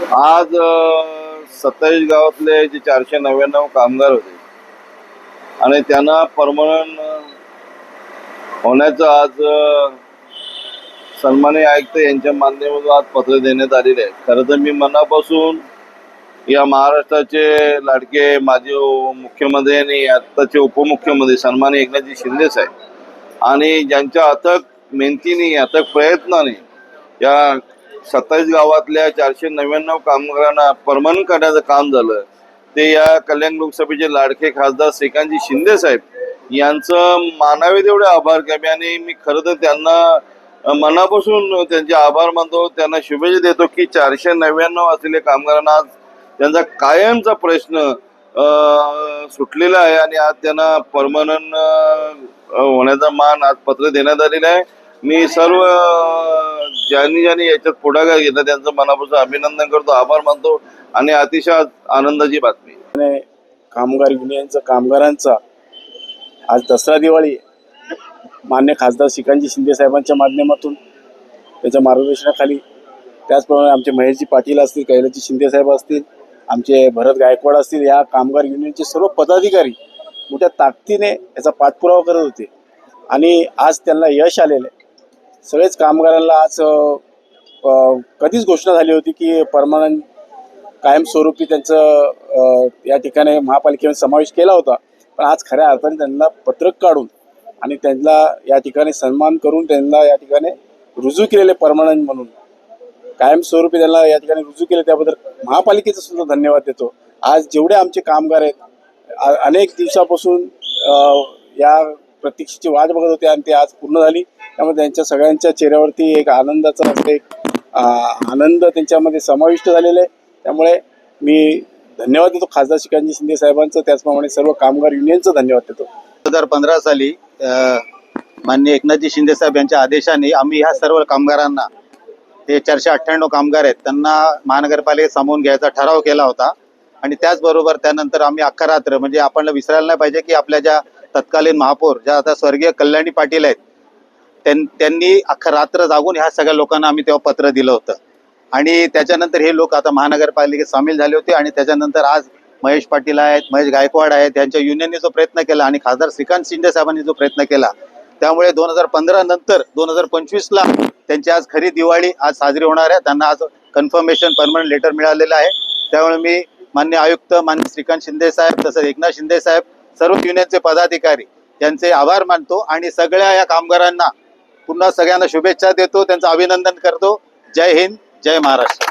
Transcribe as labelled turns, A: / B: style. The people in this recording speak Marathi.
A: आज सत्तावीस गावातले जे चारशे नव्याण्णव कामगार होते आणि त्यांना परमनंट होण्याचं आज अ, आयुक्त यांच्या माध्यमातून आज पत्र देण्यात आलेले आहे खरं तर मी मनापासून या महाराष्ट्राचे लाडके माजी मुख्यमंत्री आणि आत्ताचे उपमुख्यमंत्री सन्मान एकनाथजी शिंदे साहेब आणि ज्यांच्या अथक मेहनतीने अथक प्रयत्नाने या सत्तावीस गावातल्या चारशे नव्याण्णव कामगारांना परमनंट करण्याचं काम झालं. ते या कल्याण लोकसभेचे लाडके खासदार श्रीकांतजी शिंदे साहेब यांचं मानावे तेवढे आभार कमी आणि मी खरं तर त्यांना मनापासून त्यांचे आभार मानतो त्यांना शुभेच्छा देतो की चारशे नव्याण्णव असलेल्या कामगारांना आज त्यांचा कायमचा प्रश्न सुटलेला आहे आणि आज त्यांना परमनंट होण्याचा मान आज पत्र देण्यात आलेलं आहे. मी सर्व ज्यांनी ज्यांनी याच्यात पुढाकार घेतला त्यांचं मनापासून अभिनंदन करतो आभार मानतो आणि अतिशय आनंदाची बातमी.
B: कामगार युनियनचा कामगारांचा आज दसरा दिवाळी मान्य खासदार श्रीकांतजी शिंदे साहेबांच्या माध्यमातून त्याच्या मार्गदर्शनाखाली. त्याचप्रमाणे आमचे महेशजी पाटील असतील कैलाजी शिंदे साहेब असतील आमचे भरत गायकवाड असतील या कामगार युनियनचे सर्व पदाधिकारी मोठ्या ताकदीने याचा पाठपुरावा करत होते. आणि आज त्यांना यश आलेलं आहे. सगळेच कामगारांना आज कधीच घोषणा झाली होती की परमनंट कायमस्वरूपी त्यांचं या ठिकाणी महापालिकेने समावेश केला होता. पण आज खऱ्या अर्थाने त्यांना पत्रक काढून आणि त्यांना या ठिकाणी सन्मान करून त्यांना या ठिकाणी रुजू केलेले परमनंट म्हणून कायमस्वरूपी त्यांना या ठिकाणी रुजू केले त्याबद्दल महापालिकेचा सुद्धा धन्यवाद देतो. आज जेवढे आमचे कामगार आहेत अनेक दिवसापासून या प्रतीक्षेची वाट बघत होते आणि ती आज पूर्ण झाली. त्यामुळे त्यांच्या सगळ्यांच्या चेहऱ्यावरती एक आनंदाचा असं एक आनंद त्यांच्यामध्ये समाविष्ट झालेला आहे. त्यामुळे मी धन्यवाद देतो खासदार शिकांजी शिंदे साहेबांचं. त्याचप्रमाणे सर्व कामगार युनियनचं धन्यवाद देतो.
C: दोन हजार पंधरा साली मान्य माननीय एकनाथजी शिंदे साहेब यांच्या आदेशाने आम्ही ह्या सर्व कामगारांना ते चारशे अठ्ठ्याण्णव कामगार आहेत त्यांना महानगरपालिकेत सामावून घ्यायचा ठराव केला होता. आणि त्याचबरोबर त्यानंतर आम्ही अख्खा रात्र म्हणजे आपण विसरायला नाही पाहिजे की आपल्या ज्या तत्कालीन महापौर ज्या आता स्वर्गीय कल्याणी पाटील आहेत त्यां- त्यांनी अख्खा रात्र जागून ह्या सगळ्या लोकांना आम्ही तेव्हा पत्र दिलं होतं. आणि त्याच्यानंतर हे लोक आता महानगरपालिकेत सामील झाले होते आणि त्याच्यानंतर आज महेश पाटील आहेत महेश गायकवाड आहेत त्यांच्या युनियनने जो प्रयत्न केला आणि खासदार श्रीकांत शिंदे साहेबांनी जो प्रयत्न केला त्यामुळे दोन हजार पंधरा नंतर दोन हजार पंचवीसला त्यांची आज खरी दिवाळी आज साजरी होणार आहे. त्यांना आज कन्फर्मेशन परमनंट लेटर मिळालेलं आहे. त्यामुळे मी मान्य आयुक्त मान्य श्रीकांत शिंदे साहेब तसंच एकनाथ शिंदे साहेब सर्व युनियनचे पदाधिकारी यांचे आभार मानतो आणि सगळ्या या कामगारांना पुन्हा सगळ्यांना शुभेच्छा देतो त्यांचं अभिनंदन करतो. जय हिंद जय महाराष्ट्र.